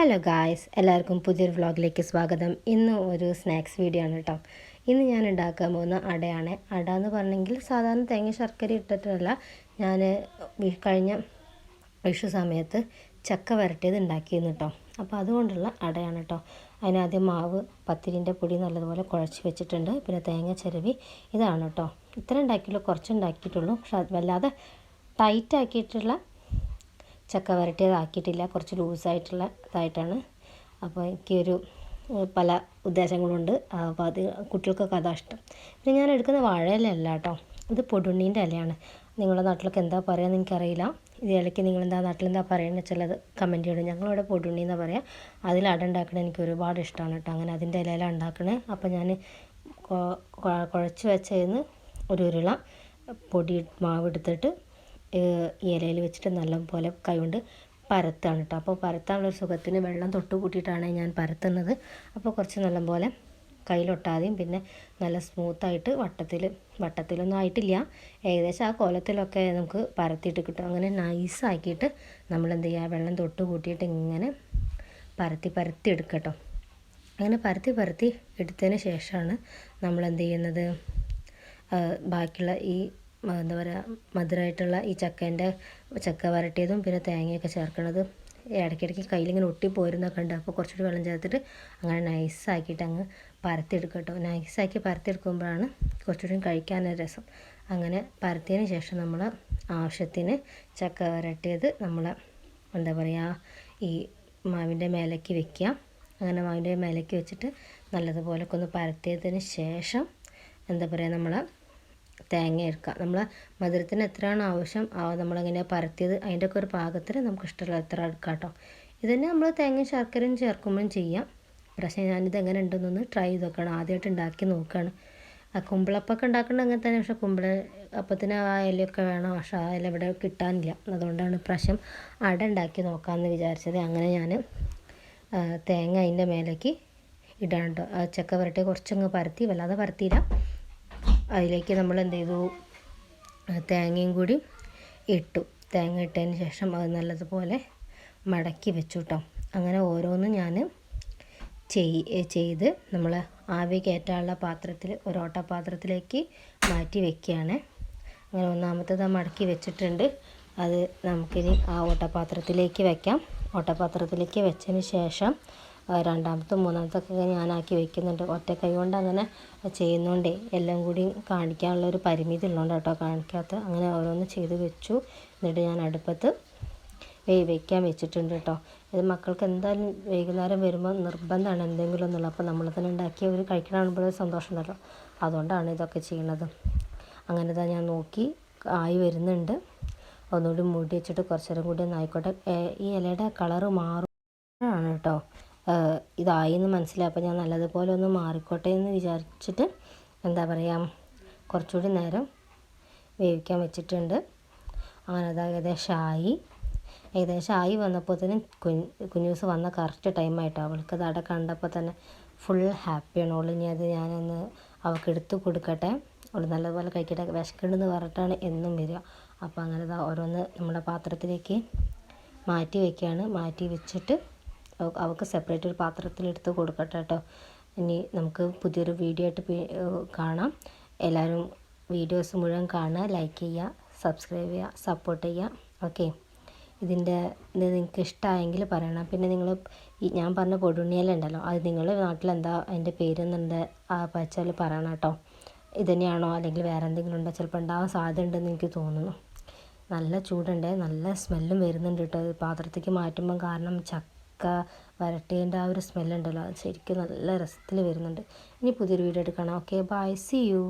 Hello guys എല്ലാവർക്കും പുതിയൊരു വ്ളോഗിലേക്ക് സ്വാഗതം. ഇന്ന് ഒരു സ്നാക്സ് വീഡിയോ ആണ് കേട്ടോ ഇന്ന് ഞാൻ ഉണ്ടാക്കാൻ പോകുന്ന അടയാണ്. അട എന്ന് പറഞ്ഞെങ്കിൽ സാധാരണ തേങ്ങ ശർക്കര ഇട്ടിട്ടല്ല. ഞാൻ കഴിഞ്ഞ വിഷു സമയത്ത് ചക്ക വരട്ടിയത് ഉണ്ടാക്കിയിരുന്നു കേട്ടോ അപ്പോൾ അതുകൊണ്ടുള്ള അടയാണ് കേട്ടോ അതിനാദ്യം മാവ് പത്തിരിന്റെ പൊടി നല്ലതുപോലെ കുഴച്ച് വെച്ചിട്ടുണ്ട്. പിന്നെ തേങ്ങ ചിരവി ഇതാണ് കേട്ടോ ഇത്ര ഉണ്ടാക്കിയുള്ളൂ കുറച്ച് ഉണ്ടാക്കിയിട്ടുള്ളൂ. പക്ഷെ വല്ലാതെ ടൈറ്റ് ആക്കിയിട്ടുള്ള ചക്ക വരട്ടിയതാക്കിയിട്ടില്ല. കുറച്ച് ലൂസായിട്ടുള്ള ഇതായിട്ടാണ്. അപ്പോൾ എനിക്കൊരു പല ഉദ്ദേശങ്ങളുണ്ട്. അപ്പോൾ അത് കുട്ടികൾക്കൊക്കെ അതാ ഇഷ്ടം. പിന്നെ ഞാൻ എടുക്കുന്ന വാഴയിലല്ല കേട്ടോ. ഇത് പൊടുണ്ണീന്റെ ഇലയാണ്. നിങ്ങളുടെ നാട്ടിലൊക്കെ എന്താ പറയുക എനിക്കറിയില്ല. ഇത് ഇലയ്ക്ക് നിങ്ങളെന്താ നാട്ടിലെന്താ പറയുന്നത് വെച്ചാൽ കമന്റ് ചെയ്യണം ഞങ്ങളിവിടെ പൊടുണ്ണി എന്നാ പറയുക അതിൽ അട ഉണ്ടാക്കണത് എനിക്ക് ഒരുപാട് ഇഷ്ടമാണ് കേട്ടോ. അങ്ങനെ അതിന്റെ ഇലയിലാണ് ഉണ്ടാക്കണേ. അപ്പോൾ ഞാൻ കുഴച്ച് വെച്ചതിന് ഒരു ഉരുള പൊടി മാവ് എടുത്തിട്ട് ഇലയിൽ വെച്ചിട്ട് നല്ലപോലെ കൈകൊണ്ട് പരത്താണ് കേട്ടോ. അപ്പോൾ പരത്താനുള്ള സുഖത്തിന് വെള്ളം തൊട്ട് കൂട്ടിയിട്ടാണ് ഞാൻ പരത്തുന്നത്. അപ്പോൾ കുറച്ച് നല്ലപോലെ കയ്യിലൊട്ടാതെയും പിന്നെ നല്ല സ്മൂത്തായിട്ട് വട്ടത്തിൽ വട്ടത്തിലൊന്നും ആയിട്ടില്ല. ഏകദേശം ആ കോലത്തിലൊക്കെ നമുക്ക് പരത്തിയിട്ട് കിട്ടും. അങ്ങനെ നൈസാക്കിയിട്ട് നമ്മൾ എന്ത് ചെയ്യുക വെള്ളം തൊട്ട് കൂട്ടിയിട്ട് ഇങ്ങനെ പരത്തി പരത്തി എടുക്കട്ടോ അങ്ങനെ പരത്തി പരത്തി എടുത്തതിന് ശേഷമാണ് നമ്മൾ എന്ത് ചെയ്യുന്നത് ബാക്കിയുള്ള ഈ എന്താ പറയുക മധുരമായിട്ടുള്ള ഈ ചക്കേന്റെ ചക്ക വരട്ടിയതും പിന്നെ തേങ്ങയൊക്കെ ചേർക്കണത്. ഇടയ്ക്കിടയ്ക്ക് കയ്യിലിങ്ങനെ ഒട്ടിപ്പോരുന്നൊക്കെ ഉണ്ട് അപ്പോൾ കുറച്ചുകൂടി വെള്ളം ചേർത്തിട്ട് അങ്ങനെ നൈസാക്കിയിട്ട് അങ്ങ് പരത്തിയെടുക്കുക കേട്ടോ നൈസാക്കി പരത്തിയെടുക്കുമ്പോഴാണ് കുറച്ചുകൂടി കഴിക്കാനൊരു രസം. അങ്ങനെ പരത്തിയതിന് ശേഷം നമ്മൾ ആവശ്യത്തിന് ചക്ക വരട്ടിയത് നമ്മൾ എന്താ പറയുക ഈ മാവിന്റെ മേലേക്ക് വെക്കുക. അങ്ങനെ മാവിന്റെ മേലേക്ക് വെച്ചിട്ട് നല്ലതുപോലെ ഒക്കെ ഒന്ന് പരത്തിയതിന് ശേഷം എന്താ പറയുക നമ്മൾ തേങ്ങ എടുക്കുക നമ്മൾ മധുരത്തിന് എത്രയാണ് ആവശ്യം നമ്മളങ്ങനെ പരത്തിയത് അതിന്റെ ഒക്കെ ഒരു പാകത്തിന് നമുക്ക് ഇഷ്ടമുള്ള എത്ര എടുക്കാം കേട്ടോ ഇതന്നെ നമ്മൾ തേങ്ങയും ശർക്കരയും ചേർക്കുമ്പോഴും ചെയ്യാം. പക്ഷേ ഞാനിത് എങ്ങനെ ഉണ്ടെന്നൊന്ന് ട്രൈ ചെയ്ത് നോക്കണം. ആദ്യമായിട്ട് ഉണ്ടാക്കി നോക്കുകയാണ് ആ കുമ്പിളപ്പൊക്കെ ഉണ്ടാക്കേണ്ട അങ്ങനെ തന്നെ പക്ഷേ കുമ്പിള അപ്പത്തിന് ആ ഇലയൊക്കെ വേണം. പക്ഷേ ആ ഇല ഇവിടെ കിട്ടാനില്ല. അതുകൊണ്ടാണ് പ്രാവശ്യം അട ഉണ്ടാക്കി നോക്കാമെന്ന് വിചാരിച്ചത്. അങ്ങനെ ഞാൻ തേങ്ങ അതിന്റെ മേലേക്ക് ഇടാണ്ടോ ചക്ക വരട്ടി കുറച്ചങ്ങ് പരത്തി വല്ലാതെ പരത്തിയില്ല. അതിലേക്ക് നമ്മൾ എന്ത് ചെയ്തു? തേങ്ങയും കൂടി ഇട്ടു. തേങ്ങ ഇട്ടതിന് ശേഷം അത് നല്ലതുപോലെ മടക്കി വെച്ചു കേട്ടോ അങ്ങനെ ഓരോന്നും ഞാൻ ചെയ് ചെയ്ത് നമ്മൾ ആവി കയറ്റാനുള്ള പാത്രത്തിൽ ഒരോട്ട പാത്രത്തിലേക്ക് മാറ്റി വെക്കുകയാണ്. അങ്ങനെ ഒന്നാമത്തേത് മടക്കി വെച്ചിട്ടുണ്ട്. അത് നമുക്കിനി ആ ഓട്ടപാത്രത്തിലേക്ക് വെക്കാം. ഓട്ടപാത്രത്തിലേക്ക് വെച്ചതിന് ശേഷം ആ, മൂന്നാമത്തെ ഒക്കെ ഞാനാക്കി വെക്കുന്നുണ്ട്. ഒറ്റ കൈ കൊണ്ട് അങ്ങനെ ചെയ്യുന്നതുകൊണ്ടേ എല്ലാം കൂടി കാണിക്കാനുള്ള ഒരു പരിമിതി ഉള്ളതുകൊണ്ട് കേട്ടോ കാണിക്കാത്ത. അങ്ങനെ ഓരോന്ന് ചെയ്ത് വെച്ചു. എന്നിട്ട് ഞാൻ അടുപ്പത്ത് വേവിക്കാൻ വെച്ചിട്ടുണ്ട് കേട്ടോ. ഇത് മക്കൾക്ക് എന്തായാലും വൈകുന്നേരം വരുമ്പോൾ നിർബന്ധമാണ് എന്തെങ്കിലും എന്നുള്ളത് അപ്പോൾ നമ്മൾ തന്നെ ഉണ്ടാക്കി അവർ കഴിക്കണ കാണുമ്പോൾ സന്തോഷം ഉണ്ടല്ലോ. അതുകൊണ്ടാണ് ഇതൊക്കെ ചെയ്യണത്. അങ്ങനെ തന്നെ ഞാൻ നോക്കി ആയി വരുന്നുണ്ട്. ഒന്നുകൂടി മൂടി വെച്ചിട്ട് കുറച്ചേരം കൂടി ഒന്ന് ആയിക്കോട്ടെ. ഈ ഇലയുടെ കളറ് മാറും. ആണ് കേട്ടോ. ഇതായി എന്ന് മനസ്സിലായി. അപ്പോൾ ഞാൻ നല്ലതുപോലെ ഒന്ന് മാറിക്കോട്ടെ എന്ന് വിചാരിച്ചിട്ട് എന്താ പറയുക കുറച്ചുകൂടി നേരം വേവിക്കാൻ വെച്ചിട്ടുണ്ട്. അങ്ങനെ അത് ഏകദേശം ആയി ഏകദേശം ആയി വന്നപ്പോഴത്തേനും കുഞ്ഞ് കുഞ്ഞൂസ് വന്ന കറക്റ്റ് ടൈമായിട്ടോ അവൾക്ക് അത് അവിടെ കണ്ടപ്പോൾ തന്നെ ഫുൾ ഹാപ്പിയാണ് അവൾ ഇനി അത് ഞാനൊന്ന് അവൾക്ക് എടുത്തു കൊടുക്കട്ടെ. അവൾ നല്ലതുപോലെ കഴിക്കട്ടെ. വിശക്കുണ്ടെന്ന് പറഞ്ഞിട്ടാണ് എന്നും വരിക. അപ്പോൾ അങ്ങനെ ഓരോന്ന് നമ്മുടെ പാത്രത്തിലേക്ക് മാറ്റി വയ്ക്കുകയാണ് മാറ്റി വെച്ചിട്ട് അവൾക്ക് സെപ്പറേറ്റ് ഒരു പാത്രത്തിലെടുത്ത് കൊടുക്കട്ടെ കേട്ടോ ഇനി നമുക്ക് പുതിയൊരു വീഡിയോ ആയിട്ട് കാണാം. എല്ലാവരും വീഡിയോസ് മുഴുവൻ കാണുക ലൈക്ക് ചെയ്യുക സബ്സ്ക്രൈബ് ചെയ്യുക സപ്പോർട്ട് ചെയ്യുക. ഓക്കെ ഇതിന്റെ ഇത് നിങ്ങൾക്ക് ഇഷ്ടമായെങ്കിൽ പറയണം. പിന്നെ നിങ്ങൾ ഈ ഞാൻ പറഞ്ഞ പൊടുണ്ണിയില ഉണ്ടല്ലോ അത് നിങ്ങളുടെ നാട്ടിലെന്താ അതിന്റെ പേരെന്നുണ്ട് പച്ചാൽ പറയണം കേട്ടോ ഇത് തന്നെയാണോ അല്ലെങ്കിൽ വേറെ എന്തെങ്കിലും ഉണ്ടോ? ചിലപ്പോൾ ഉണ്ടാവാൻ സാധ്യത ഉണ്ടെന്ന് എനിക്ക് തോന്നുന്നു. നല്ല ചൂടുണ്ട് നല്ല സ്മെല്ലും വരുന്നുണ്ട് കേട്ടോ പാത്രത്തേക്ക് മാറ്റുമ്പം കാരണം ചക്ക വരട്ടേന്റെ ആ ഒരു സ്മെല്ലുണ്ടല്ലോ അത് ശരിക്കും നല്ല രസത്തിൽ വരുന്നുണ്ട്. ഇനി പുതിയൊരു വീഡിയോ എടുക്കണം. Okay bye C U